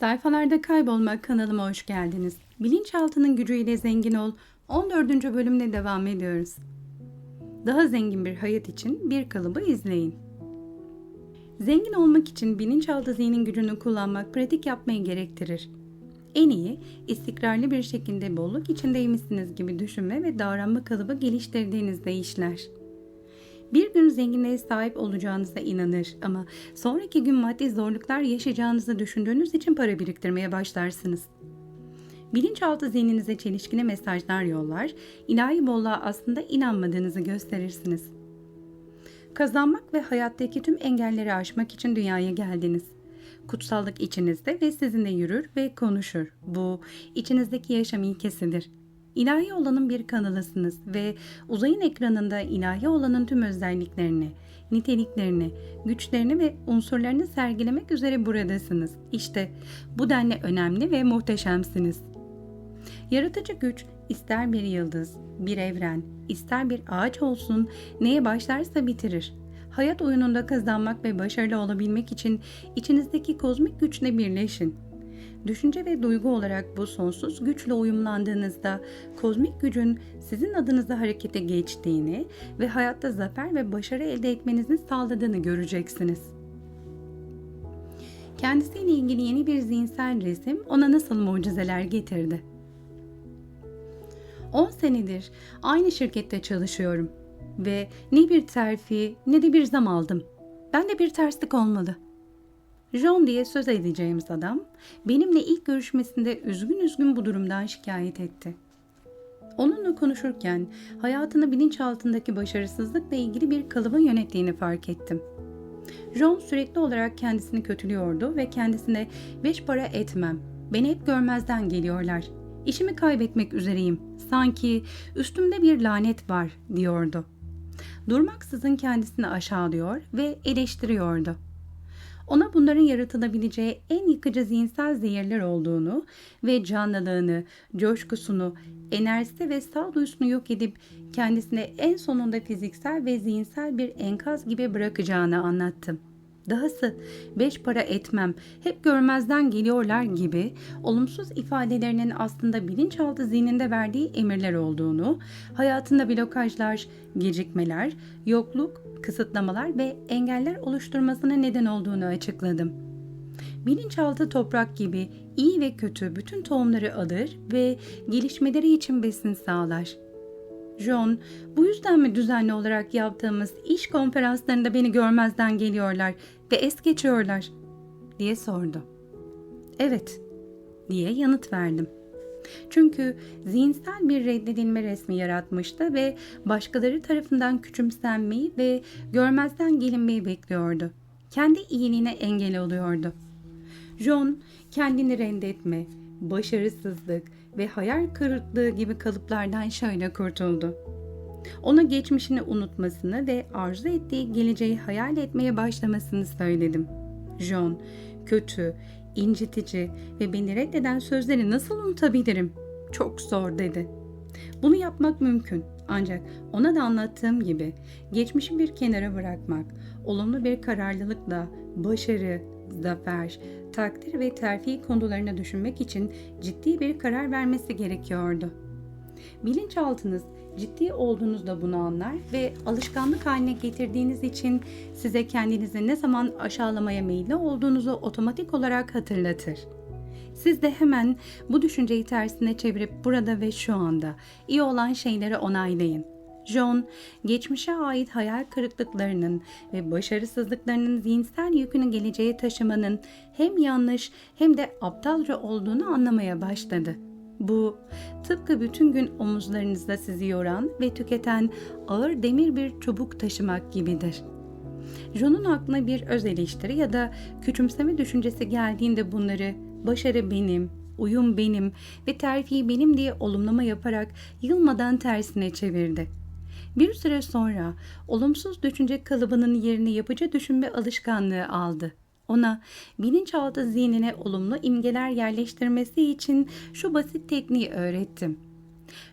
Sayfalarda Kaybolmak kanalıma hoş geldiniz. Bilinçaltının gücüyle zengin ol 14. bölümle devam ediyoruz. Daha zengin bir hayat için bir kalıbı izleyin. Zengin olmak için bilinçaltı zihnin gücünü kullanmak pratik yapmayı gerektirir. En iyi, istikrarlı bir şekilde bolluk içindeymişsiniz gibi düşünme ve davranma kalıbı geliştirdiğinizde işler. Bir gün zenginliğe sahip olacağınıza inanır ama sonraki gün maddi zorluklar yaşayacağınızı düşündüğünüz için para biriktirmeye başlarsınız. Bilinçaltı zihninize çelişkili mesajlar yollar, ilahi bolluğa aslında inanmadığınızı gösterirsiniz. Kazanmak ve hayattaki tüm engelleri aşmak için dünyaya geldiniz. Kutsallık içinizde ve sizinle yürür ve konuşur. Bu içinizdeki yaşam ilkesidir. İlahi olanın bir kanalısınız ve uzayın ekranında ilahi olanın tüm özelliklerini, niteliklerini, güçlerini ve unsurlarını sergilemek üzere buradasınız. İşte bu denli önemli ve muhteşemsiniz. Yaratıcı güç ister bir yıldız, bir evren, ister bir ağaç olsun neye başlarsa bitirir. Hayat oyununda kazanmak ve başarılı olabilmek için içinizdeki kozmik güçle birleşin. Düşünce ve duygu olarak bu sonsuz güçle uyumlandığınızda kozmik gücün sizin adınıza harekete geçtiğini ve hayatta zafer ve başarı elde etmenizi sağladığını göreceksiniz. Kendisiyle ilgili yeni bir zihinsel resim ona nasıl mucizeler getirdi? 10 senedir aynı şirkette çalışıyorum ve ne bir terfi ne de bir zam aldım. Ben de bir terslik olmalı. John diye söz edeceğimiz adam benimle ilk görüşmesinde üzgün üzgün bu durumdan şikayet etti. Onunla konuşurken hayatını bilinçaltındaki başarısızlıkla ilgili bir kalıbın yönettiğini fark ettim. John sürekli olarak kendisini kötülüyordu ve kendisine beş para etmem, beni hep görmezden geliyorlar, işimi kaybetmek üzereyim, sanki üstümde bir lanet var diyordu. Durmaksızın kendisini aşağılıyor ve eleştiriyordu ona bunların yaratılabileceği en yıkıcı zihinsel zehirler olduğunu ve canlılığını, coşkusunu, enerjisi ve sağduyusunu yok edip kendisine en sonunda fiziksel ve zihinsel bir enkaz gibi bırakacağını anlattım. Dahası beş para etmem, hep görmezden geliyorlar gibi olumsuz ifadelerinin aslında bilinçaltı zihninde verdiği emirler olduğunu, hayatında blokajlar, gecikmeler, yokluk, kısıtlamalar ve engeller oluşturmasına neden olduğunu açıkladım. Bilinçaltı toprak gibi iyi ve kötü bütün tohumları alır ve gelişmeleri için besin sağlar. John, bu yüzden mi düzenli olarak yaptığımız iş konferanslarında beni görmezden geliyorlar ve es geçiyorlar? diye sordu. Evet, diye yanıt verdim. Çünkü zihinsel bir reddedilme resmi yaratmıştı ve başkaları tarafından küçümsenmeyi ve görmezden gelinmeyi bekliyordu. Kendi iyiliğine engel oluyordu. John kendini reddetme, başarısızlık ve hayal kırıklığı gibi kalıplardan şöyle kurtuldu. Ona geçmişini unutmasını ve arzu ettiği geleceği hayal etmeye başlamasını söyledim. John, kötü, incitici ve beni reddeden sözleri nasıl unutabilirim? Çok zor dedi. Bunu yapmak mümkün ancak ona da anlattığım gibi geçmişi bir kenara bırakmak, olumlu bir kararlılıkla başarı, zafer, takdir ve terfi konularını düşünmek için ciddi bir karar vermesi gerekiyordu. Bilinçaltınız ciddi olduğunuzda bunu anlar ve alışkanlık haline getirdiğiniz için size kendinizi ne zaman aşağılamaya meyilli olduğunuzu otomatik olarak hatırlatır. Siz de hemen bu düşünceyi tersine çevirip burada ve şu anda iyi olan şeyleri onaylayın. John, geçmişe ait hayal kırıklıklarının ve başarısızlıklarının zihinsel yükünü geleceğe taşımanın hem yanlış hem de aptalca olduğunu anlamaya başladı. Bu tıpkı bütün gün omuzlarınızda sizi yoran ve tüketen ağır demir bir çubuk taşımak gibidir. John'un aklına bir öz eleştiri ya da küçümseme düşüncesi geldiğinde bunları başarı benim, uyum benim ve terfi benim diye olumlama yaparak yılmadan tersine çevirdi. Bir süre sonra olumsuz düşünce kalıbının yerini yapıcı düşünme alışkanlığı aldı. Ona bilinçaltı zihnine olumlu imgeler yerleştirmesi için şu basit tekniği öğrettim.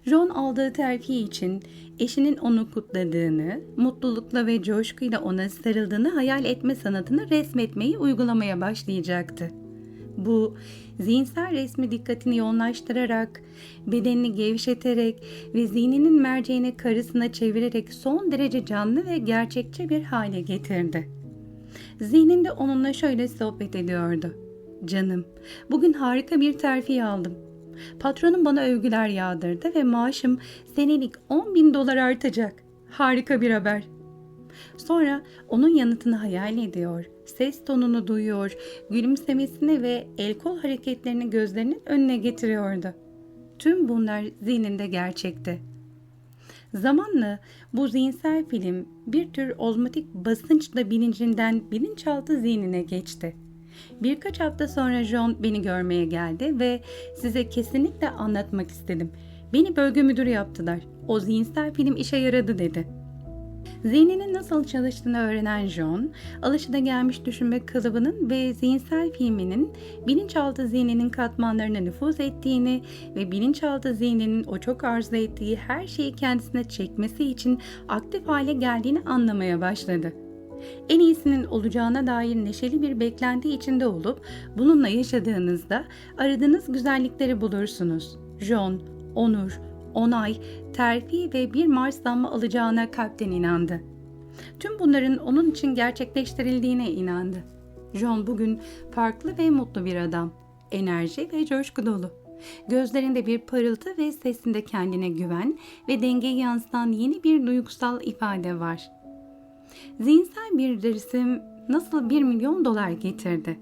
John aldığı terfi için eşinin onu kutladığını, mutlulukla ve coşkuyla ona sarıldığını hayal etme sanatını resmetmeyi uygulamaya başlayacaktı. Bu zihinsel resmi dikkatini yoğunlaştırarak, bedenini gevşeterek ve zihninin merceğini karısına çevirerek son derece canlı ve gerçekçi bir hale getirdi. Zihninde onunla şöyle sohbet ediyordu. Canım, bugün harika bir terfi aldım. Patronum bana övgüler yağdırdı ve maaşım senelik 10 bin dolar artacak. Harika bir haber. Sonra onun yanıtını hayal ediyor, ses tonunu duyuyor, gülümsemesini ve el kol hareketlerini gözlerinin önüne getiriyordu. Tüm bunlar zihninde gerçekti. Zamanla bu zihinsel film bir tür ozmotik basınçla bilincinden bilinçaltı zihnine geçti. Birkaç hafta sonra John beni görmeye geldi ve size kesinlikle anlatmak istedim. Beni bölge müdürü yaptılar. O zihinsel film işe yaradı dedi.'' Zihninin nasıl çalıştığını öğrenen John, alışılagelmiş düşünme kalıbının ve zihinsel filminin bilinçaltı zihninin katmanlarına nüfuz ettiğini ve bilinçaltı zihninin o çok arzu ettiği her şeyi kendisine çekmesi için aktif hale geldiğini anlamaya başladı. En iyisinin olacağına dair neşeli bir beklenti içinde olup bununla yaşadığınızda aradığınız güzellikleri bulursunuz. John, onur, onay, terfi ve bir Marslanma alacağına kalpten inandı. Tüm bunların onun için gerçekleştirildiğine inandı. John bugün farklı ve mutlu bir adam. Enerji ve coşku dolu. Gözlerinde bir parıltı ve sesinde kendine güven ve dengeyi yansıtan yeni bir duygusal ifade var. Zihinsel bir resim nasıl bir milyon dolar getirdi?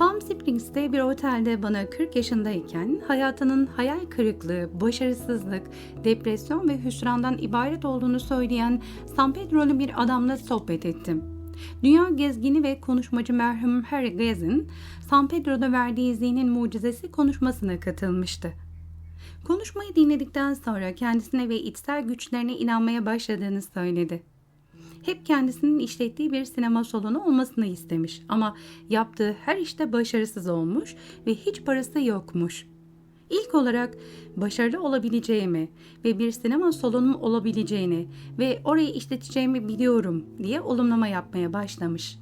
Palm Springs'te bir otelde bana 40 yaşındayken hayatının hayal kırıklığı, başarısızlık, depresyon ve hüsrandan ibaret olduğunu söyleyen San Pedro'lu bir adamla sohbet ettim. Dünya gezgini ve konuşmacı merhum Harry Gazin, San Pedro'da verdiği zihnin mucizesi konuşmasına katılmıştı. Konuşmayı dinledikten sonra kendisine ve içsel güçlerine inanmaya başladığını söyledi hep kendisinin işlettiği bir sinema salonu olmasını istemiş ama yaptığı her işte başarısız olmuş ve hiç parası yokmuş. İlk olarak başarılı olabileceğimi ve bir sinema salonum olabileceğini ve orayı işleteceğimi biliyorum diye olumlama yapmaya başlamış.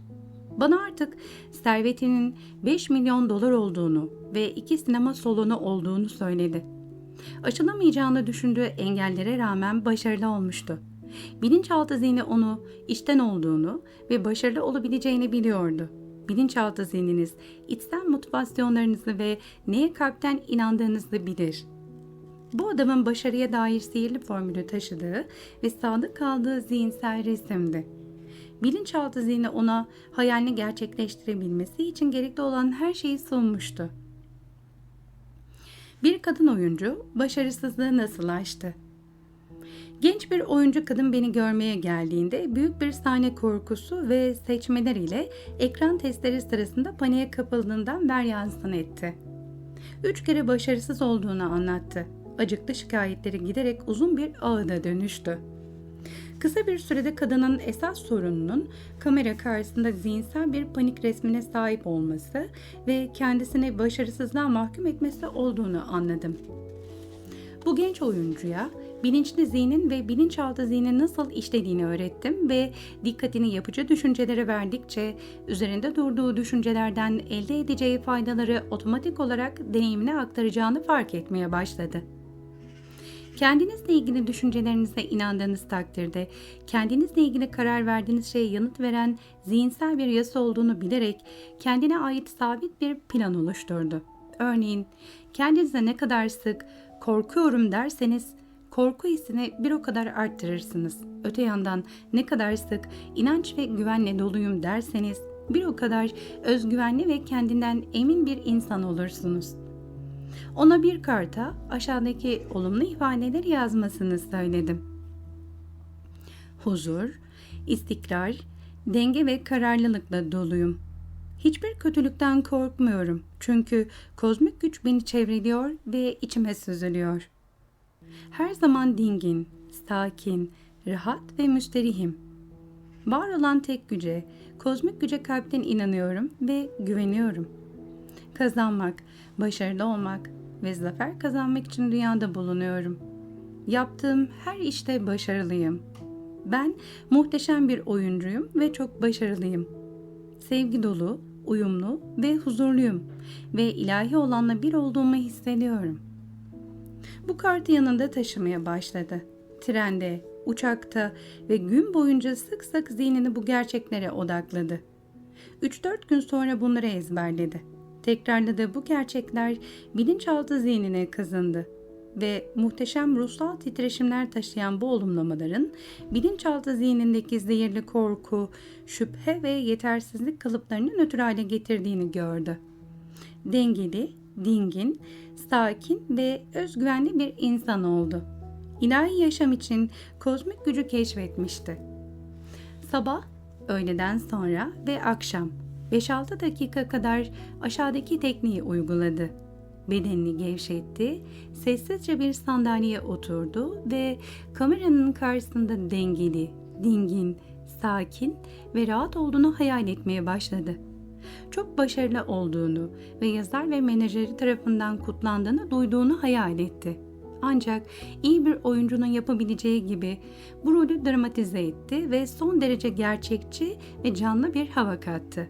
Bana artık servetinin 5 milyon dolar olduğunu ve iki sinema salonu olduğunu söyledi. Aşılamayacağını düşündüğü engellere rağmen başarılı olmuştu. Bilinçaltı zihni onu içten olduğunu ve başarılı olabileceğini biliyordu. Bilinçaltı zihniniz içsel motivasyonlarınızı ve neye kalpten inandığınızı bilir. Bu adamın başarıya dair sihirli formülü taşıdığı ve sadık kaldığı zihinsel resimdi. Bilinçaltı zihni ona hayalini gerçekleştirebilmesi için gerekli olan her şeyi sunmuştu. Bir kadın oyuncu başarısızlığı nasıl aştı? Bir oyuncu kadın beni görmeye geldiğinde büyük bir sahne korkusu ve seçmeler ile ekran testleri sırasında paniğe kapıldığından beryansın etti. Üç kere başarısız olduğunu anlattı. Acıklı şikayetleri giderek uzun bir ağına dönüştü. Kısa bir sürede kadının esas sorununun kamera karşısında zihinsel bir panik resmine sahip olması ve kendisini başarısızlığa mahkum etmesi olduğunu anladım. Bu genç oyuncuya bilinçli zihnin ve bilinçaltı zihnin nasıl işlediğini öğrettim ve dikkatini yapıcı düşüncelere verdikçe üzerinde durduğu düşüncelerden elde edeceği faydaları otomatik olarak deneyimine aktaracağını fark etmeye başladı. Kendinizle ilgili düşüncelerinize inandığınız takdirde, kendinizle ilgili karar verdiğiniz şeye yanıt veren zihinsel bir yasa olduğunu bilerek kendine ait sabit bir plan oluşturdu. Örneğin, kendinize ne kadar sık korkuyorum derseniz korku hissini bir o kadar arttırırsınız. Öte yandan ne kadar sık inanç ve güvenle doluyum derseniz bir o kadar özgüvenli ve kendinden emin bir insan olursunuz. Ona bir karta aşağıdaki olumlu ifadeleri yazmasını söyledim. Huzur, istikrar, denge ve kararlılıkla doluyum. Hiçbir kötülükten korkmuyorum çünkü kozmik güç beni çevreliyor ve içime süzülüyor.'' Her zaman dingin, sakin, rahat ve müsterihim. Var olan tek güce, kozmik güce kalpten inanıyorum ve güveniyorum. Kazanmak, başarılı olmak ve zafer kazanmak için dünyada bulunuyorum. Yaptığım her işte başarılıyım. Ben muhteşem bir oyuncuyum ve çok başarılıyım. Sevgi dolu, uyumlu ve huzurluyum ve ilahi olanla bir olduğumu hissediyorum. Bu kartı yanında taşımaya başladı. Trende, uçakta ve gün boyunca sık sık zihnini bu gerçeklere odakladı. 3-4 gün sonra bunları ezberledi. Tekrarladığı bu gerçekler bilinçaltı zihnine kazındı ve muhteşem ruhsal titreşimler taşıyan bu olumlamaların bilinçaltı zihnindeki zehirli korku, şüphe ve yetersizlik kalıplarını nötr hale getirdiğini gördü. Dengeli, dingin, sakin ve özgüvenli bir insan oldu. İlahi yaşam için kozmik gücü keşfetmişti. Sabah, öğleden sonra ve akşam 5-6 dakika kadar aşağıdaki tekniği uyguladı. Bedenini gevşetti, sessizce bir sandalyeye oturdu ve kameranın karşısında dengeli, dingin, sakin ve rahat olduğunu hayal etmeye başladı. Çok başarılı olduğunu ve yazar ve menajeri tarafından kutlandığını duyduğunu hayal etti. Ancak iyi bir oyuncunun yapabileceği gibi bu rolü dramatize etti ve son derece gerçekçi ve canlı bir hava kattı.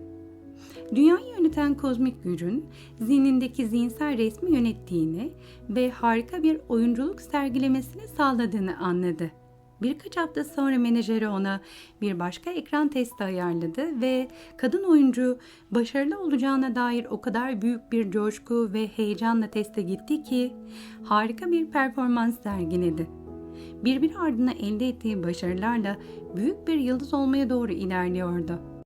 Dünyayı yöneten kozmik gücün zihnindeki zihinsel resmi yönettiğini ve harika bir oyunculuk sergilemesini sağladığını anladı. Birkaç hafta sonra menajeri ona bir başka ekran testi ayarladı ve kadın oyuncu başarılı olacağına dair o kadar büyük bir coşku ve heyecanla teste gitti ki harika bir performans sergiledi. Birbiri ardına elde ettiği başarılarla büyük bir yıldız olmaya doğru ilerliyordu.